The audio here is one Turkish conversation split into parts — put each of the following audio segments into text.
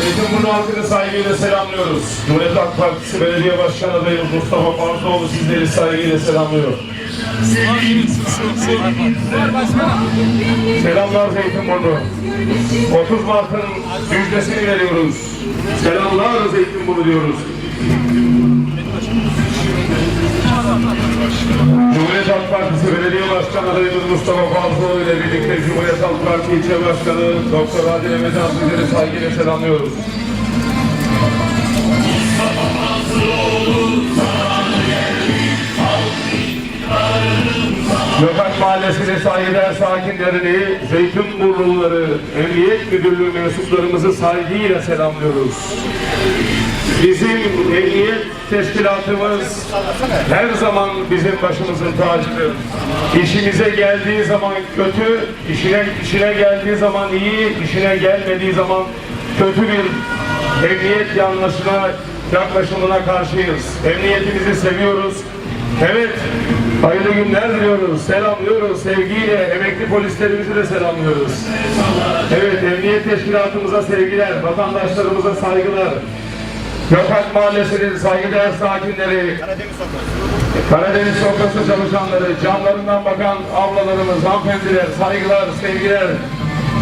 Zeytinburnu halkını saygıyla selamlıyoruz. Cumhuriyet Halk Belediye Başkanı adayımız Mustafa Parzoğlu sizleri saygıyla selamlıyor. Selamlar Zeytinburnu. 30 Mart'ın müjdesini veriyoruz. Selamlar Zeytinburnu diyoruz. Cumhuriyet Halk Partisi Belediye Başkanı adayımız Mustafa Fazlıoğlu ile birlikte Cumhuriyet Halk Partisi İlçe Başkanı Doktor Adil Emecan sizleri saygıyla selamlıyoruz. Gökhan Mahallesi'nin saygıdeğer sakinlerini, Zeytinburnuları, Emniyet Müdürlüğü mensuplarımızı saygıyla selamlıyoruz. Bizim emniyet teşkilatımız her zaman bizim başımızın tacıdır. İşimize geldiği zaman kötü, işine, işine geldiği zaman iyi, işine gelmediği zaman kötü bir emniyet yanlışına, yaklaşımına karşıyız. Emniyetimizi seviyoruz. Evet, hayırlı günler diliyoruz, selamlıyoruz, sevgiyle emekli polislerimizi de selamlıyoruz. Evet, emniyet teşkilatımıza sevgiler, vatandaşlarımıza saygılar. Gökhan Mahallesi'nin saygıdeğer sakinleri, Karadeniz Sokası çalışanları, camlarından bakan ablalarımız, hanımefendiler, saygılar, sevgiler.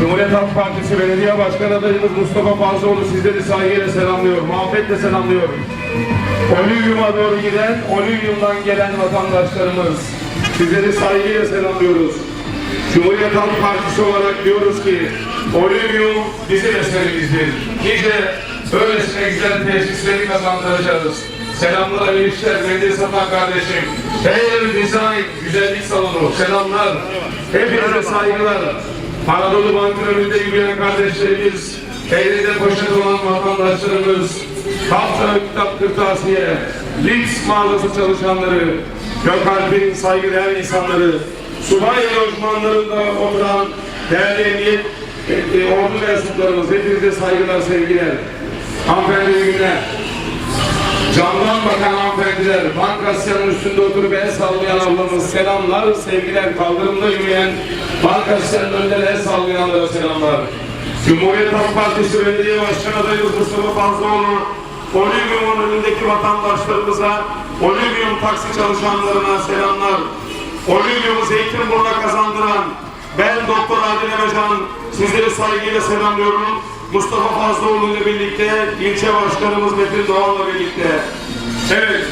Cumhuriyet Halk Partisi Belediye Başkanı adayımız Mustafa Fazlıoğlu sizleri saygıyla selamlıyor, muhabbetle selamlıyor. Olivyum'a doğru giden, Olivyum'dan gelen vatandaşlarımız, sizleri saygıyla selamlıyoruz. Cumhuriyet Halk Partisi olarak diyoruz ki, Olivyum bizim eserimizdir. Nice böylesine güzel tesisleri kazandıracağız. Selamlar İşler, Mehdi Satan kardeşim. Her Design Güzellik Salonu, selamlar. Hepinize saygılar. Anadolu Bank'ın önünde yürüyen kardeşlerimiz, elinde poşet olan vatandaşlarımız, Hafta Kitap Kırtasiye, Lix mağazası çalışanları, Gökalp'in saygıdeğer insanları, subay lojmanlarında oturan değerli emniyet e, e, ordu mensuplarımız, hepinize saygılar, sevgiler. Hanımefendi günler. Camdan bakan hanımefendiler, bankasyanın üstünde oturup el sallayan ablamız, selamlar, sevgiler, kaldırımda yürüyen bankasyanın önünde el sallayanlara selamlar. Cumhuriyet Halk Partisi Belediye Başkanı adayımız Mustafa Fazlıoğlu, Olivyum'un önündeki vatandaşlarımıza, Olivyum taksi çalışanlarına selamlar. Olivyum'u Zeytinburnu'na kazandıran ben Doktor Adil Emecan sizleri saygıyla selamlıyorum. Mustafa Fazlıoğlu ile birlikte ilçe başkanımız Metin Doğan'la birlikte. Evet,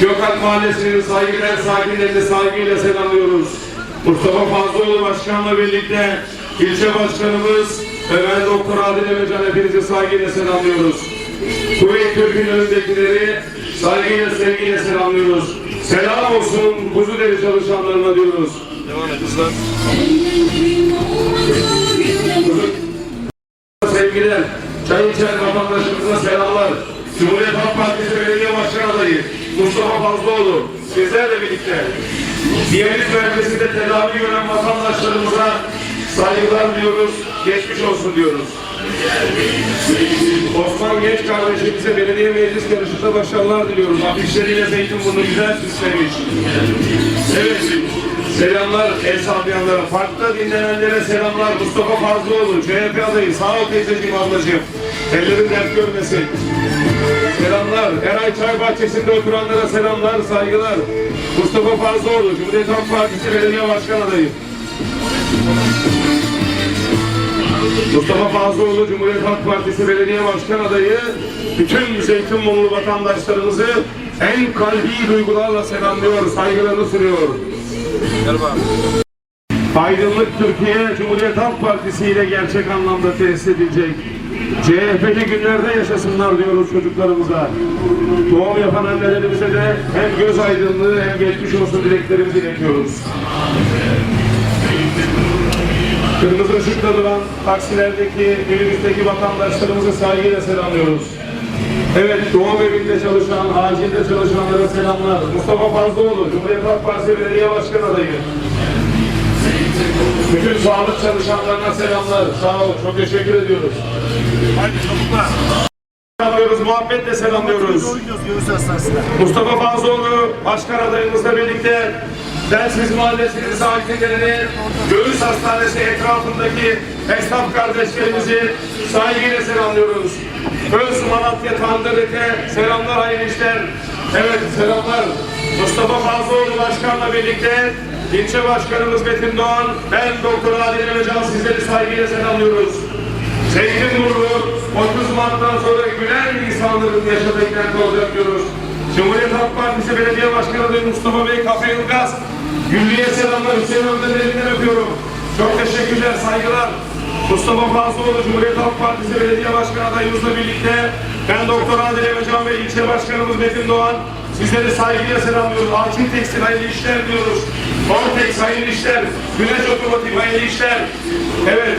Gökhan Mahallesi'nin saygıdeğer sakinlerini saygıyla selamlıyoruz. Mustafa Fazlıoğlu Başkan'la birlikte ilçe başkanımız ve ben Doktor Adil Emecan hepinizi saygıyla selamlıyoruz. Kuveyt Türk'ün önündekileri saygıyla sevgiyle selamlıyoruz. Selam olsun Kuzudeli çalışanlarına diyoruz. Sevgiler, çay içen vatandaşımıza selamlar. Cumhuriyet Halk Partisi Belediye Başkan Adayı Mustafa Fazlıoğlu, sizlerle birlikte Diyaliz Merkezi'nde tedavi gören vatandaşlarımıza saygılar diyoruz, geçmiş olsun diyoruz. Osman Genç kardeşimize belediye meclis yarışında başarılar diliyoruz. Afişleriyle Zeytinburnu güzel süslemiş. Evet, selamlar el sallayanlara, farklı dinleyenlere selamlar. Mustafa Fazlıoğlu, CHP adayı, sağ ol teyzeciğim ablacığım. Ellerin dert görmesin. Selamlar. Eray Çay Bahçesi'nde oturanlara selamlar, saygılar. Mustafa Fazlıoğlu, Cumhuriyet Halk Partisi Belediye Başkan adayı. Mustafa Fazlıoğlu Cumhuriyet Halk Partisi Belediye Başkan adayı bütün Zeytinburnu vatandaşlarımızı en kalbi duygularla selamlıyor, saygılarını sunuyor. Aydınlık Türkiye Cumhuriyet Halk Partisi ile gerçek anlamda tesis edilecek. CHP'li günlerde yaşasınlar diyoruz çocuklarımıza. Doğum yapan annelerimize de hem göz aydınlığı hem geçmiş olsun dileklerimizi iletiyoruz. Kırmızı ışıkta duran taksilerdeki, minibüsteki vatandaşlarımızı saygıyla selamlıyoruz. Evet, doğum evinde çalışan, acilde çalışanlara selamlar. Mustafa Fazlıoğlu, Cumhuriyet Halk Partisi Belediye Başkan adayı. Bütün sağlık çalışanlarına selamlar. Sağ olun, çok teşekkür ediyoruz. Haydi çabuklar. selamlıyoruz, muhabbetle selamlıyoruz. Mustafa Fazlıoğlu başkan adayımızla birlikte Densiz Mahallesi'nin sakinlerini Göğüs Hastanesi etrafındaki esnaf kardeşlerimizi saygıyla selamlıyoruz. Öz Malatya Tandırık'e selamlar hayırlı işler. Evet selamlar. Mustafa Fazlıoğlu başkanla birlikte ilçe başkanımız Metin Doğan, ben Doktor Adil Emrecan sizleri saygıyla selamlıyoruz. Zeytinburnu 30 Mart'tan sonra gülen insanların yaşadığı kent olacak diyoruz. Cumhuriyet Halk Partisi Belediye Başkanı adayı Mustafa Bey Kafe Ilgaz. Güllü'ye selamlar Hüseyin Ömer'in elinden öpüyorum. Çok teşekkürler, saygılar. Mustafa Fazlıoğlu Cumhuriyet Halk Partisi Belediye Başkanı adayımızla birlikte ben Doktor Adil Emecan ve ilçe başkanımız Metin Doğan sizleri saygıyla selamlıyoruz. Altın Tekstil hayırlı işler diyoruz. Ortex hayırlı işler. Güneş Otomotiv hayırlı işler. Evet.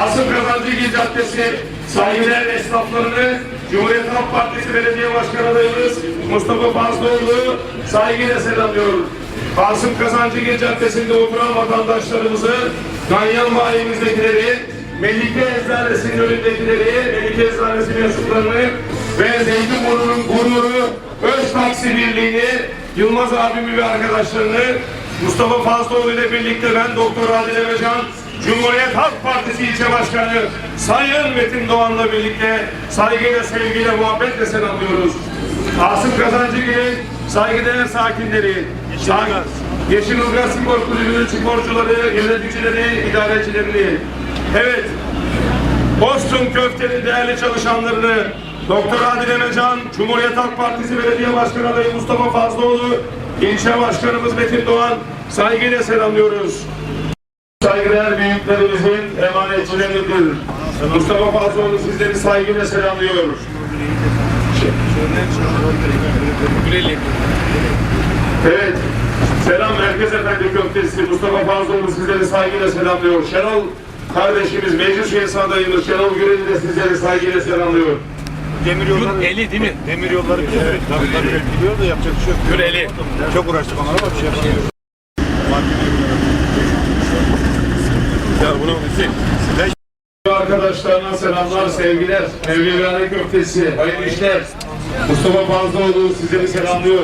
Asım Kazancıgil Caddesi saygıdeğer esnaflarını Cumhuriyet Halk Partisi Belediye Başkanı adayımız Mustafa Fazlıoğlu saygıyla selamlıyoruz. Asım Kazancıgil Caddesi'nde oturan vatandaşlarımızı Ganyan mahallemizdekileri Melike Eczanesi'nin önündekileri, Melike Eczanesi mensuplarını ve Zeytinburnu'nun gururu Öz Taksi Birliği'ni, Yılmaz abimi ve arkadaşlarını Mustafa Fazlıoğlu ile birlikte ben Doktor Adil Emecan, Cumhuriyet Halk Partisi ilçe başkanı Sayın Metin Doğan'la birlikte saygıyla, sevgiyle, muhabbetle selamlıyoruz. Asım Kazancıgil'in saygıdeğer sakinleri, Yeşil Yeşil Ilgaz Spor Kulübü'nün sporcuları, yöneticileri, idarecilerini, evet, Boston Köfte'nin değerli çalışanlarını, Doktor Adil Emecan, Cumhuriyet Halk Partisi Belediye Başkanı adayı Mustafa Fazlıoğlu, ilçe başkanımız Metin Doğan, saygıyla selamlıyoruz. Saygıdeğer büyüklerimizin emanetçileridir. Mustafa Fazlıoğlu sizleri saygıyla selamlıyor. Evet. Selam Merkez Efendi Köftesi Mustafa Fazlıoğlu sizleri saygıyla selamlıyor. Şenol kardeşimiz meclis üyesi adayımız Şenol Gürel'i de sizleri saygıyla selamlıyor. Demir yolları. Eli değil mi? Demir yolları biliyor. Evet. Tabii tabii. Biliyor da yapacak bir şey yok. Dur eli. Çok uğraştık onlara ama bir şey yapamıyoruz. Ya bunu Hüseyin. Arkadaşlarına selamlar, sevgiler. Mevleviyane Köftesi, hayırlı işler. Mustafa Fazlıoğlu sizleri selamlıyor.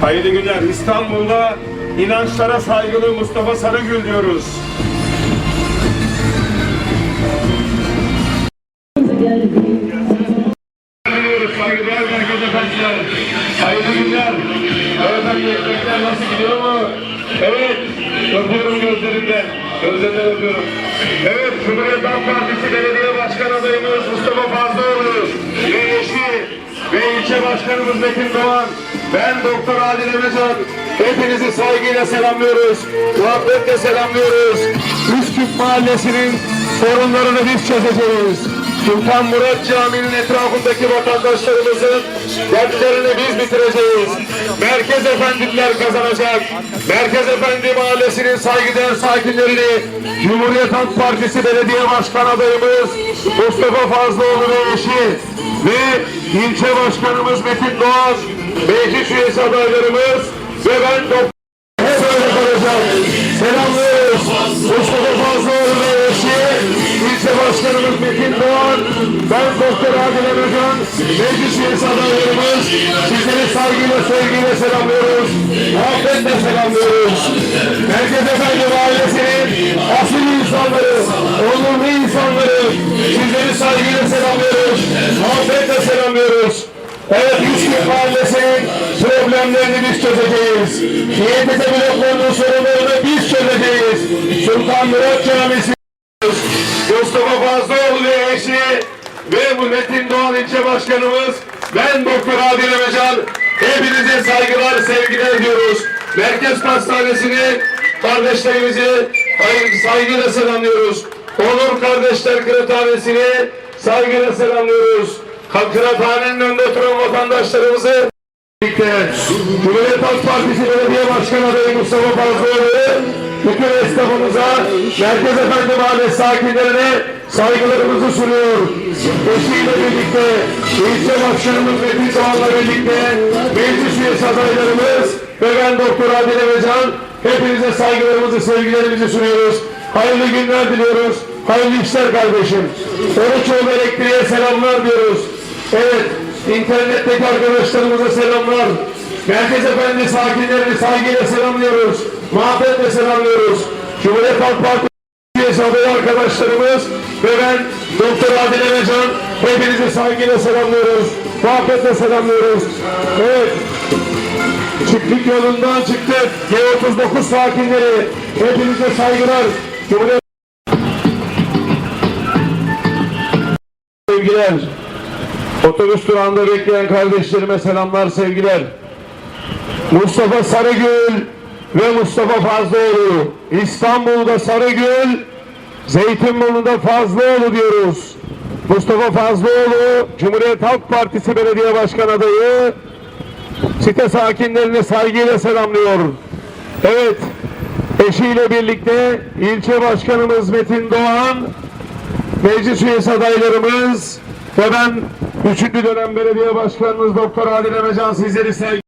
Hayırlı günler. İstanbul'da inançlara saygılı Mustafa Sarıgül diyoruz. Saygıdeğer merkez efendiler. Hayırlı günler. Evet abi ekmekler nasıl gidiyor mu? Evet. Öpüyorum gözlerinden. Gözlerinden öpüyorum. Evet Cumhuriyet Halk Partisi Belediye Başkan adayımız Mustafa Fazlıoğlu ve eşi ve ilçe başkanımız Metin Doğan. Ben Doktor Adil Emecan. Hepinizi saygıyla selamlıyoruz. Muhabbetle selamlıyoruz. Üsküp Mahallesi'nin sorunlarını biz çözeceğiz. Sultan Murat Camii'nin etrafındaki vatandaşlarımızın dertlerini biz bitireceğiz. Merkez Efendiler kazanacak. Merkez Efendi Mahallesi'nin saygıdeğer sakinlerini Cumhuriyet Halk Partisi Belediye Başkan adayımız Mustafa Fazlıoğlu ve eşi ve ilçe başkanımız Metin Doğan, meclis üyesi adaylarımız ve ben hep öyle kalacak. Selamlıyoruz. Ben Doktor Adil Emecan, meclis üyesi adaylarımız, sizleri saygıyla, sevgiyle selamlıyoruz. Muhabbetle selamlıyoruz. Merkez Efendi Mahallesi'nin asil insanları, onurlu insanları, sizleri saygıyla selamlıyoruz. Muhabbetle selamlıyoruz. Evet, Üsküp Mahallesi'nin problemlerini biz çözeceğiz. İETT bloklarının sorunlarını biz çözeceğiz. Sultan Murat Camisi Mustafa Fazlıoğlu ve eşi ve bu Metin Doğan ilçe başkanımız ben Doktor Adil Emecan hepinize saygılar sevgiler diyoruz. Merkez Hastanesi'ni kardeşlerimizi saygıyla selamlıyoruz. Onur Kardeşler Kıraathanesi'ni saygıyla selamlıyoruz. Kıraathanenin önünde oturan vatandaşlarımızı birlikte Cumhuriyet Halk Partisi Belediye Başkanı adayı Mustafa Fazlıoğlu bütün esnafımıza, Merkez Efendi Mahallesi sakinlerine saygılarımızı sunuyor. Eşiyle birlikte, ilçe başkanımız Metin Doğan'la birlikte meclis üyesi adaylarımız ve ben Doktor Adil Emecan hepinize saygılarımızı, sevgilerimizi sunuyoruz. Hayırlı günler diliyoruz. Hayırlı işler kardeşim. Oruçoğlu Elektriğe selamlar diyoruz. Evet, internetteki arkadaşlarımıza selamlar. Merkez Efendi sakinlerini saygıyla selamlıyoruz. Muhabbetle selamlıyoruz. Cumhuriyet Halk Partisi adayı arkadaşlarımız ve ben Doktor Adil Emecan hepinizi saygıyla selamlıyoruz. Muhabbetle selamlıyoruz. Evet, Çiftlik yolundan çıktık. G39 sakinleri. Hepinize saygılar. Cumhuriyet Sevgiler. Otobüs durağında bekleyen kardeşlerime selamlar, sevgiler. Mustafa Sarıgül ve Mustafa Fazlıoğlu. İstanbul'da Sarıgül, Zeytinburnu'nda Fazlıoğlu diyoruz. Mustafa Fazlıoğlu, Cumhuriyet Halk Partisi Belediye Başkan adayı, site sakinlerini saygıyla selamlıyor. Evet, eşiyle birlikte ilçe başkanımız Metin Doğan, meclis üyesi adaylarımız ve ben 3. dönem belediye başkanımız Doktor Adil Emecan sizleri sevgi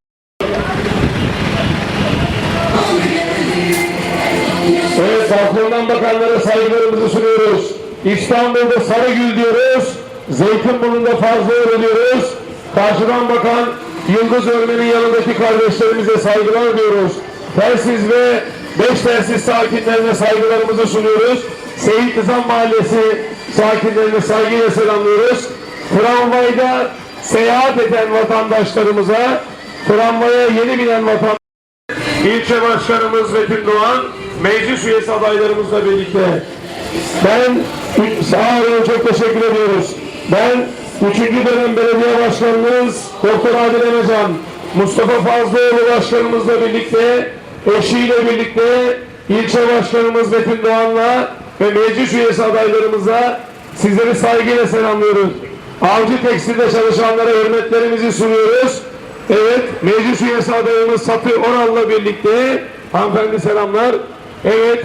Evet, balkondan bakanlara saygılarımızı sunuyoruz. İstanbul'da Sarıgül diyoruz. Zeytinburnu'nda Fazlıoğlu diyoruz. Karşıdan bakan Yıldız Örmen'in yanındaki kardeşlerimize saygılar diyoruz. Telsiz ve beş telsiz sakinlerine saygılarımızı sunuyoruz. Seyit Nizam Mahallesi sakinlerine saygıyla selamlıyoruz. Tramvayda seyahat eden vatandaşlarımıza, tramvaya yeni binen vatandaşlarımıza İlçe Başkanımız Metin Doğan, meclis üyesi adaylarımızla birlikte. Ben, sağ olun çok teşekkür ediyoruz. Ben 3. dönem belediye başkanımız Doktor Adil Emecan, Mustafa Fazlıoğlu başkanımızla birlikte, eşiyle birlikte ilçe başkanımız Metin Doğan'la ve meclis üyesi adaylarımıza sizleri saygıyla selamlıyoruz. Avcı Tekstil'de çalışanlara hürmetlerimizi sunuyoruz. Evet, meclis üyesi adayımız Satı Oral'la birlikte hanımefendi selamlar. Evet,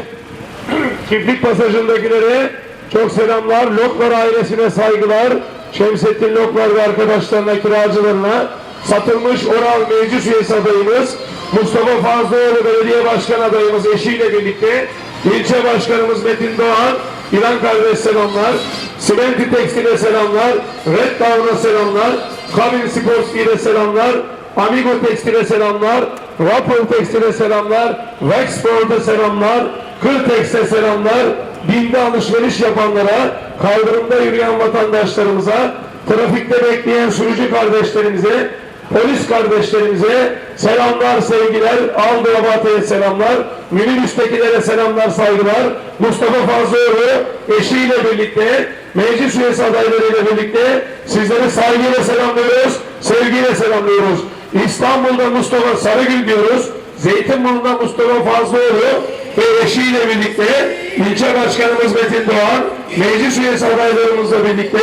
çiftlik pasajındakilere çok selamlar. Loklar ailesine saygılar. Şemsettin Loklar ve arkadaşlarına, kiracılarına satılmış Oral meclis üyesi adayımız Mustafa Fazlıoğlu belediye başkan adayımız eşiyle birlikte ilçe başkanımız Metin Doğan, İlan kardeş selamlar. Simenti Tekstil'e selamlar. Red Down'a selamlar. Kabin Sports'e selamlar. Amigo Tekstil'e selamlar. Rapol Tekstil'e selamlar. Rexport'a selamlar. Kırtex'e selamlar. Binde alışveriş yapanlara, kaldırımda yürüyen vatandaşlarımıza, trafikte bekleyen sürücü kardeşlerimize, polis kardeşlerimize selamlar, sevgiler, Aldı Abate'ye selamlar, minibüstekilere selamlar, saygılar, Mustafa Fazlıoğlu eşiyle birlikte, meclis üyesi adaylarıyla birlikte sizleri saygıyla selamlıyoruz, sevgiyle selamlıyoruz. İstanbul'da Mustafa Sarıgül diyoruz, Zeytinburnu'nda Mustafa Fazlıoğlu ve eşiyle birlikte ilçe başkanımız Metin Doğan, meclis üyesi adaylarımızla birlikte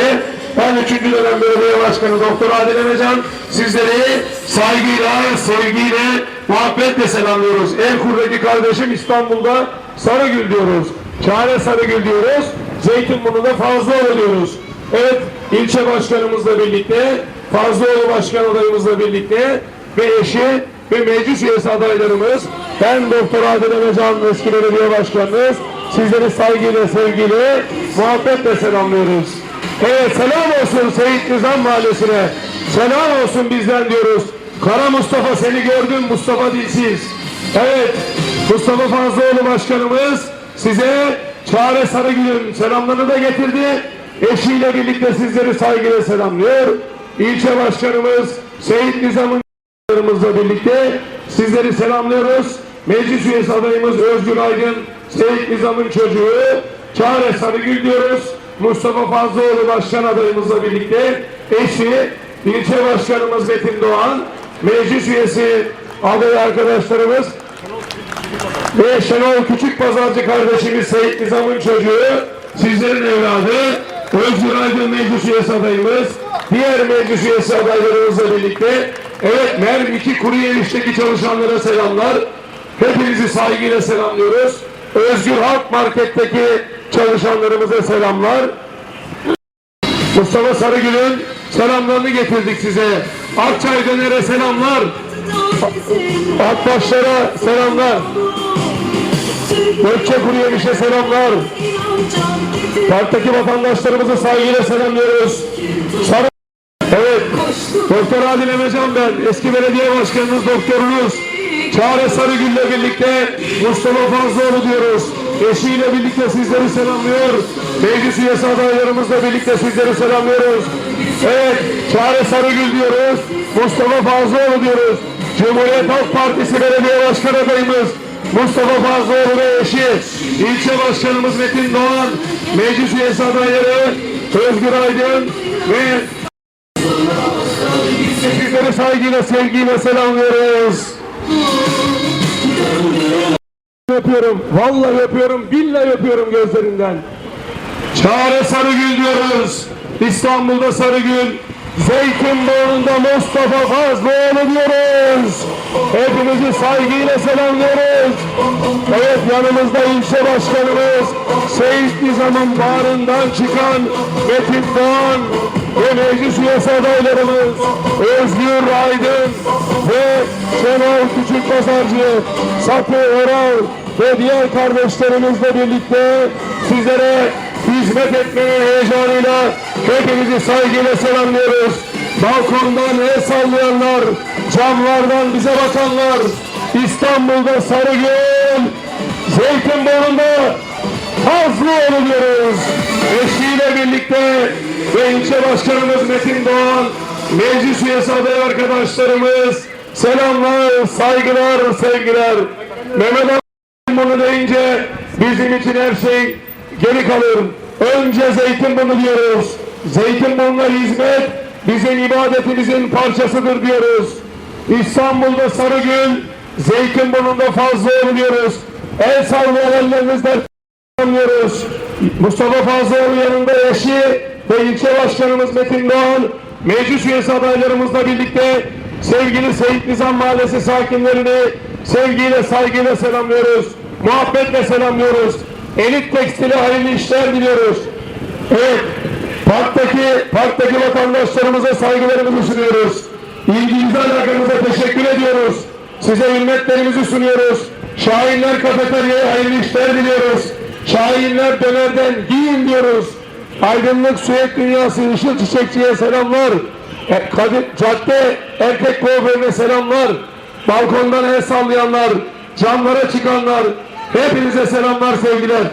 ben 3. dönem belediye başkanı Doktor Adil Emecan sizleri saygıyla, sevgiyle, muhabbetle selamlıyoruz. Elkur'daki kardeşim İstanbul'da Sarıgül diyoruz. Çare Sarıgül diyoruz. Zeytinburnu'da Fazlıoğlu diyoruz. Evet, ilçe başkanımızla birlikte, Fazlıoğlu başkan adayımızla birlikte ve eşi ve meclis üyesi adaylarımız, ben Doktor Adil Emecan eski belediye başkanımız, sizleri saygıyla, sevgiyle, muhabbetle selamlıyoruz. Evet, selam olsun Seyit Nizam Mahallesi'ne, selam olsun bizden diyoruz. Kara Mustafa seni gördüm Mustafa Dilsiz. Evet, Mustafa Fazlıoğlu başkanımız size Çare Sarıgül'ün selamlarını da getirdi. Eşiyle birlikte sizleri saygıyla selamlıyor. İlçe başkanımız Seyit Nizam'ın birlikte sizleri selamlıyoruz. Meclis üyesi adayımız Özgür Aydın, Seyit Nizam'ın çocuğu, Çare Sarıgül diyoruz. Mustafa Fazlıoğlu başkan adayımızla birlikte eşi, ilçe başkanımız Metin Doğan, meclis üyesi aday arkadaşlarımız ve Şenol Küçük Pazarcı kardeşimiz Seyit Nizam'ın çocuğu, sizlerin evladı, Özgür Aydın meclis üyesi adayımız, diğer meclis üyesi adaylarımızla birlikte, evet Merv 2 kuru yemişteki çalışanlara selamlar, hepinizi saygıyla selamlıyoruz. Özgür Halk Market'teki çalışanlarımıza selamlar. Mustafa Sarıgül'ün selamlarını getirdik size. Akçay Döner'e selamlar. Akbaşlara selamlar. Gökçe Kuruyemiş'e selamlar. Parktaki vatandaşlarımızı saygıyla selamlıyoruz. Sarı Evet, Doktor Adil Emecan ben, eski belediye başkanınız, doktorunuz. Çağrı Sarıgül'le birlikte Mustafa Fazlıoğlu diyoruz. Eşiyle birlikte sizleri selamlıyor. Meclis üyesi adaylarımızla birlikte sizleri selamlıyoruz. Evet, Çağrı Sarıgül diyoruz. Mustafa Fazlıoğlu diyoruz. Cumhuriyet Halk Partisi Belediye Başkan adayımız Mustafa Fazlıoğlu ve eşi, ilçe başkanımız Metin Doğan, meclis üyesi adayları Özgür Aydın ve Sizleri saygıyla, sevgiyle selamlıyoruz. Öpüyorum, vallahi öpüyorum, billahi öpüyorum gözlerinden. Çağrı Sarıgül diyoruz. İstanbul'da Sarıgül, Zeytinburnu'nda Mustafa Fazlıoğlu diyoruz. Hepinizi saygıyla selamlıyoruz. Evet yanımızda ilçe başkanımız Seyit Nizam'ın bağrından çıkan Metin Doğan ve meclis üyesi adaylarımız Özgür Aydın ve Şenol Küçükpazarcı, Sapı Oral ve diğer kardeşlerimizle birlikte sizlere hizmet etmeye heyecanıyla hepinizi saygıyla selamlıyoruz. Balkondan el sallayanlar, camlardan bize bakanlar, İstanbul'da Sarıgül, Zeytinburnu'nda Fazlıoğlu diyoruz. Eşiyle birlikte ve ilçe başkanımız Metin Doğan, meclis üyesi aday arkadaşlarımız, selamlar, saygılar, sevgiler. Mehmet bunu deyince bizim için her şey geri kalır. Önce Zeytinburnu diyoruz. Zeytinburnu'na hizmet bizim ibadetimizin parçasıdır diyoruz. İstanbul'da Sarıgül, Zeytinburnu'nda Fazlıoğlu diyoruz. El sallayan ellerinizden anlıyoruz. Mustafa Fazlıoğlu yanında eşi ve ilçe başkanımız Metin Doğan, meclis üyesi adaylarımızla birlikte sevgili Seyit Nizam Mahallesi sakinlerini sevgiyle, saygıyla selamlıyoruz. Muhabbetle selamlıyoruz. Elit tekstili hayırlı işler diliyoruz. Evet, parktaki, parktaki vatandaşlarımıza saygılarımızı sunuyoruz. İlginize alakanıza teşekkür ediyoruz. Size hürmetlerimizi sunuyoruz. Şahinler kafeteryaya hayırlı işler diliyoruz. Şahinler dönerden giyin diyoruz. Aydınlık Süet Dünyası Işıl Çiçekçi'ye selamlar. E, Kadir, cadde erkek kuaförüne selamlar. Balkondan el sallayanlar, camlara çıkanlar. Hepinize selamlar sevgiler.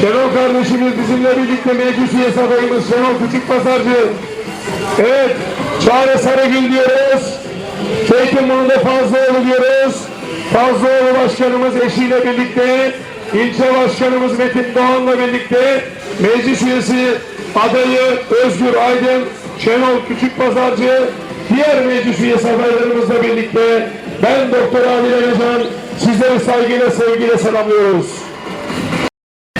Şenol kardeşimiz bizimle birlikte meclis üyesi adayımız Şenol Küçükpazarcı. Evet, Çağrı Sarıgül diyoruz. Zeytinburnu'da Fazlıoğlu diyoruz. Fazlıoğlu başkanımız eşiyle birlikte, ilçe başkanımız Metin Doğan'la birlikte, meclis üyesi adayı Özgür Aydın, Şenol Küçükpazarcı, diğer meclis üyesi adaylarımızla birlikte ben Doktor Adil Emecan sizleri saygıyla sevgiyle selamlıyoruz.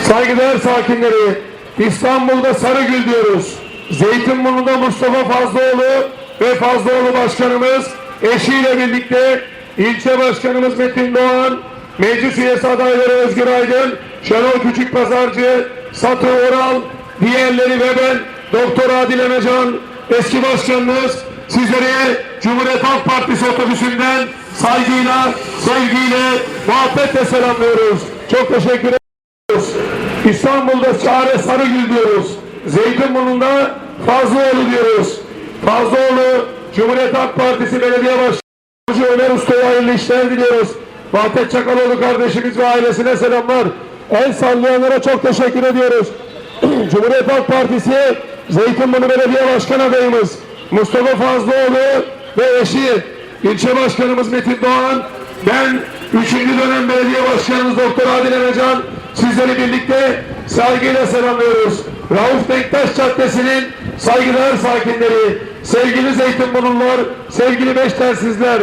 Saygıdeğer sakinleri, İstanbul'da Sarıgül diyoruz. Zeytinburnu'nda Mustafa Fazlıoğlu ve Fazlıoğlu Başkanımız eşiyle birlikte ilçe başkanımız Metin Doğan, meclis üyesi adayları Özgür Aydın, Şenol Küçükpazarcı, Satı Oral, diğerleri ve ben Doktor Adil Emecan, eski başkanımız sizleri Cumhuriyet Halk Partisi otobüsünden saygıyla, sevgiyle, muhabbetle selamlıyoruz. Çok teşekkür ederim. İstanbul'da Çare Sarıgül diyoruz. Zeytinburnu'nda Fazlıoğlu diyoruz. Fazlıoğlu Cumhuriyet Halk Partisi Belediye Başkanı Ömer Usta'ya hayırlı işler diliyoruz. Vahdet Çakaloğlu kardeşimiz ve ailesine selamlar. El sallayanlara çok teşekkür ediyoruz. Cumhuriyet Halk Partisi Zeytinburnu Belediye Başkan adayımız Mustafa Fazlıoğlu ve eşi ilçe başkanımız Metin Doğan ben 3. dönem belediye başkanımız Doktor Adil Emecan sizleri birlikte saygıyla selamlıyoruz. Rauf Denktaş Caddesi'nin saygıdeğer sakinleri, sevgili Zeytinburnular, sevgili Beştersizler,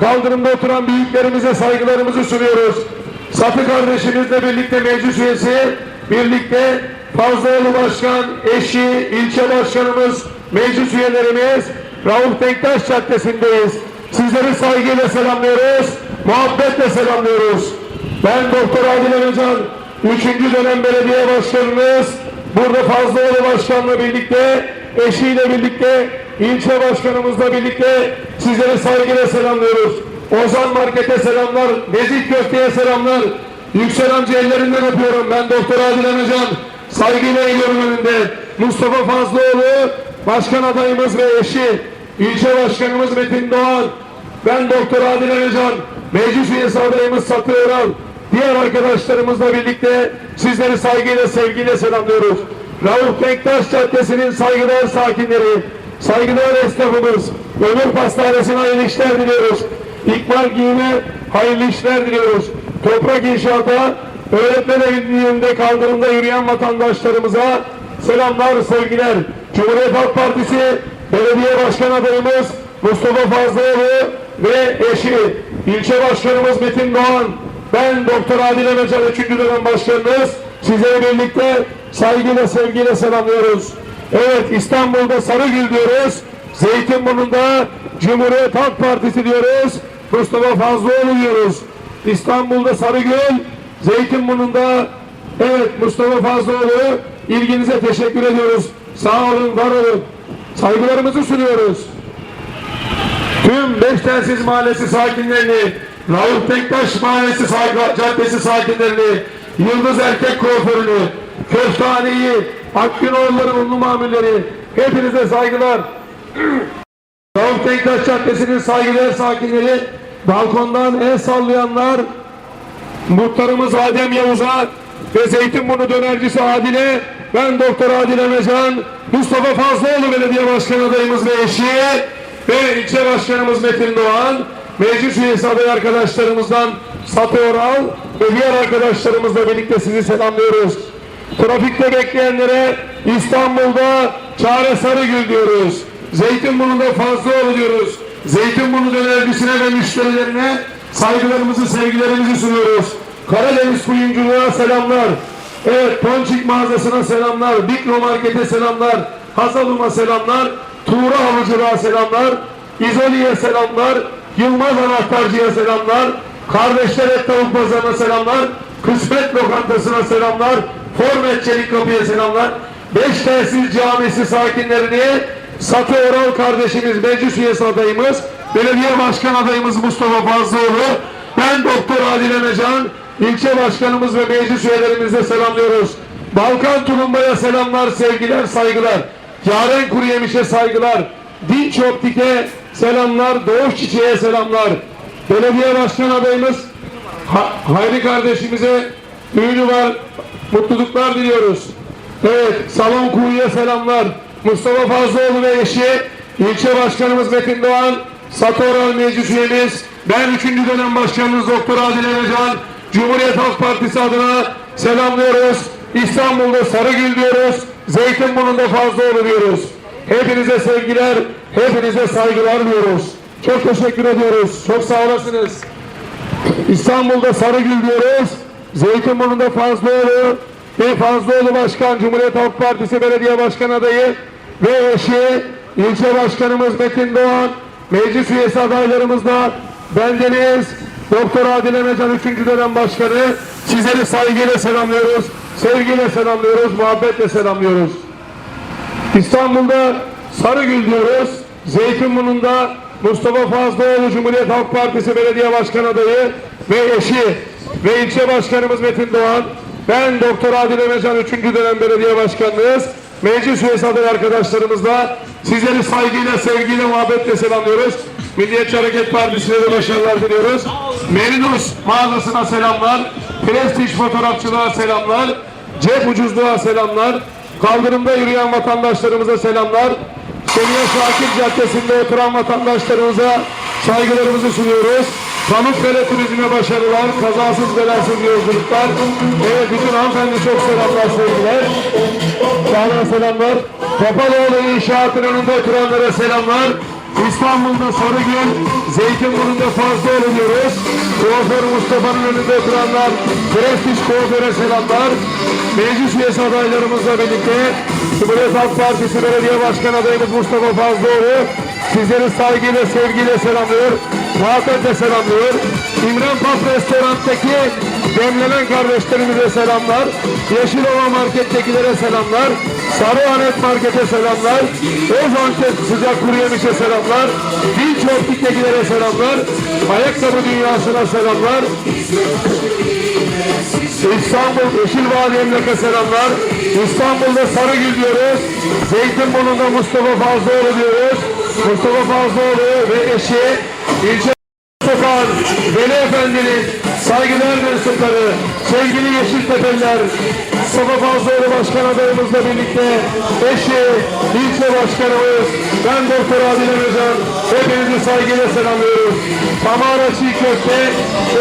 kaldırımda oturan büyüklerimize saygılarımızı sunuyoruz. Satı kardeşimizle birlikte meclis üyesi, birlikte Fazlıoğlu Başkan, eşi, ilçe başkanımız, meclis üyelerimiz Rauf Denktaş Caddesi'ndeyiz. Sizleri saygıyla selamlıyoruz, muhabbetle selamlıyoruz. Ben Doktor Adil Emecan, 3. dönem belediye başkanımız, burada Fazlıoğlu Başkan'la birlikte, eşiyle birlikte, ilçe başkanımızla birlikte sizleri saygıyla selamlıyoruz. Ozan Market'e selamlar, Nezih Köfte'ye selamlar. Yüksel amca ellerinden öpüyorum. Ben Doktor Adil Emecan. Saygıyla eğiliyorum önünde. Mustafa Fazlıoğlu başkan adayımız ve eşi, ilçe başkanımız Metin Doğan, ben Doktor Adil Emecan, meclis üyesi adayımız Satı Oral, diğer arkadaşlarımızla birlikte sizleri saygıyla, sevgiyle selamlıyoruz. Rauf Denktaş Caddesi'nin saygıdeğer sakinleri, saygıdeğer esnafımız, Ömür Pastanesi'ne hayırlı işler diliyoruz. İkmal Giyim'e hayırlı işler diliyoruz. Toprak İnşaat'a, öğretmen evinin önünde kaldırımda yürüyen vatandaşlarımıza selamlar, sevgiler. Cumhuriyet Halk Partisi Belediye Başkan adayımız Mustafa Fazlıoğlu ve eşi ilçe başkanımız Metin Doğan, ben Doktor Adil Emecan 3. dönem başkanınız sizleri birlikte saygıyla sevgiyle selamlıyoruz. Evet İstanbul'da Sarıgül diyoruz. Zeytinburnu'nda Cumhuriyet Halk Partisi diyoruz. Mustafa Fazlıoğlu diyoruz. İstanbul'da Sarıgül, Zeytinburnu'nda evet Mustafa Fazlıoğlu ilginize teşekkür ediyoruz. Sağ olun, var olun. Saygılarımızı sunuyoruz. Tüm Beştersiz Mahallesi sakinlerini, Rauf Bektaş Mahallesi saygı- Caddesi sakinlerini, Yıldız Erkek Kuaförünü, Köftaneyi, Akgünoğulları unlu mamulleri, hepinize saygılar. Rauf Bektaş Caddesi'nin saygıdeğer sakinleri, balkondan el sallayanlar, muhtarımız Adem Yavuz'a ve Zeytinburnu dönercisi Adile, ben Doktor Adile Emecan, Mustafa Fazlıoğlu Belediye Başkanı adayımız ve eşi ve ilçe başkanımız Metin Doğan, meclis üyesi aday arkadaşlarımızdan Satı Oral ve diğer arkadaşlarımızla birlikte sizi selamlıyoruz. Trafikte bekleyenlere İstanbul'da Çare Sarıgül diyoruz. Zeytinburnu'nda Fazlıoğlu diyoruz. Zeytinburnu dönercisine ve müşterilerine saygılarımızı, sevgilerimizi sunuyoruz. Karadeniz kuyumculuğa selamlar. Evet, Ponçik mağazasına selamlar. Bikro Market'e selamlar. Hazalum'a selamlar. Tuğra Havuculuğa selamlar. İzoli'ye selamlar. Yılmaz Anahtarcı'ya selamlar. Kardeşler Et Tavuk Pazarı'na selamlar. Kısmet Lokantası'na selamlar. Formet Çelik Kapı'ya selamlar. Beş Telsiz Camisi sakinlerini Satı Oral kardeşimiz, meclis üyesi adayımız, belediye başkan adayımız Mustafa Fazlıoğlu, ben Doktor Adil Emecan, ilçe başkanımız ve meclis üyelerimize selamlıyoruz. Balkan Tulumba'ya selamlar, sevgiler, saygılar. Yaren Kuruyemiş'e saygılar. Dinç Optik'e selamlar, Doğuş Çiçeğe selamlar. Belediye başkan adayımız Ha- Hayri kardeşimize düğünü var, mutluluklar diliyoruz. Evet, Salon Kuyu'ya selamlar. Mustafa Fazlıoğlu ve eşi, ilçe başkanımız Metin Doğan, Satoral Meclis üyemiz, ben 3. dönem başkanımız Doktor Adil Emecan, Cumhuriyet Halk Partisi adına selamlıyoruz. İstanbul'da Sarıgül diyoruz, Zeytinburnu'nda Fazlıoğlu diyoruz. Hepinize sevgiler, hepinize saygılar diyoruz. Çok teşekkür ediyoruz. Çok sağ olasınız. İstanbul'da Sarıgül diyoruz. Zeytinburnu'nda Fazlıoğlu ve Fazlıoğlu Başkan Cumhuriyet Halk Partisi Belediye Başkan adayı ve eşi ilçe başkanımız Metin Doğan, meclis üyesi adaylarımızla bendeniz Doktor Adil Emecan 3. dönem başkanı sizleri saygıyla selamlıyoruz, sevgiyle selamlıyoruz, muhabbetle selamlıyoruz. İstanbul'da Sarıgül diyoruz. Zeytinburnu'nda Mustafa Fazlıoğlu Cumhuriyet Halk Partisi Belediye Başkan adayı ve eşi ve ilçe başkanımız Metin Doğan. Ben Doktor Adil Emecan 3. dönem belediye başkanlığız. Meclis üyesi aday arkadaşlarımızla sizleri saygıyla, sevgiyle, muhabbetle selamlıyoruz. Milliyetçi Hareket Partisi'ne de başarılar diliyoruz. Merinos mağazasına selamlar. Prestij fotoğrafçılığa selamlar. Cep ucuzluğa selamlar. Kaldırımda yürüyen vatandaşlarımıza selamlar. Seniye Şakir Caddesi'nde oturan vatandaşlarımıza saygılarımızı sunuyoruz. Pamukkale Turizm'e başarılar, kazasız belasız yolculuklar. Evet bütün hanımefendi çok selamlar sevgiler. Sağlar selamlar. Topaloğlu İnşaat'ın önünde oturanlara selamlar. İstanbul'da Sarıgül, Zeytinburnu'nda Fazlıoğlu diyoruz. Kuaför Mustafa'nın önünde oturanlar, Prestij Kuaför'e selamlar. Meclis üyesi adaylarımızla birlikte Cumhuriyet Halk Partisi Belediye Başkan adayımız Mustafa Fazlıoğlu sizleri saygıyla, sevgiyle selamlıyor. Muhabbetle selamlıyor. İmran Pub Restoran'taki demlenen kardeşlerimize selamlar. Yeşilova Market'tekilere selamlar. Sarıhanet Market'e selamlar. Özantep Sıcak Kuru Yemiş'e selamlar. Dinç Optik'tekilere selamlar. Ayakkabı dünyasına selamlar. İstanbul Yeşil Vadi Emlak'a selamlar. İstanbul'da Sarıgül diyoruz. Zeytinburnu'nda Mustafa Fazlıoğlu diyoruz. Mustafa Fazlıoğlu ve eşi ilçe Sokağın Veli Efendi'nin saygılar mensupları, sevgili Yeşiltepe'liler, Mustafa Fazlıoğlu Başkan adayımızla birlikte eşi, ilçe başkanımız, ben Doktor Adil Emrecan, hepinizi saygıyla selamlıyoruz. Samara Çiğ Köfte,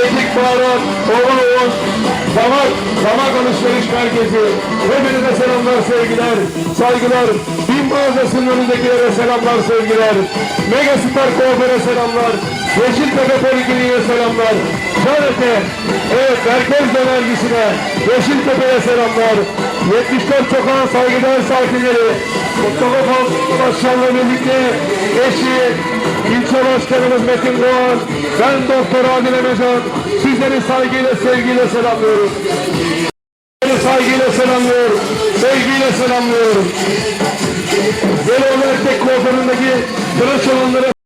Ekik Baharat, Ova Oğuz, Damak, Damak Alışveriş Merkezi. Hepinize selamlar, sevgiler, saygılar. Bin mağazasının önündekilere selamlar, sevgiler. Megastar Kuaför'e selamlar. Yeşiltepe Polikliniğe selamlar. Canete, evet Merkez Dönercisi'ne, Yeşiltepe'ye selamlar. 74 Sokağın saygıdeğer sakinleri, Mustafa Başkan'la birlikte eşi, ilçe başkanımız Metin Doğan, ben Doktor Adil Emecan, sizleri saygıyla, sevgiyle selamlıyorum. Sizleri saygıyla selamlıyorum, sevgiyle selamlıyorum. Yeni Erkek kuaföründeki tıraş olanlara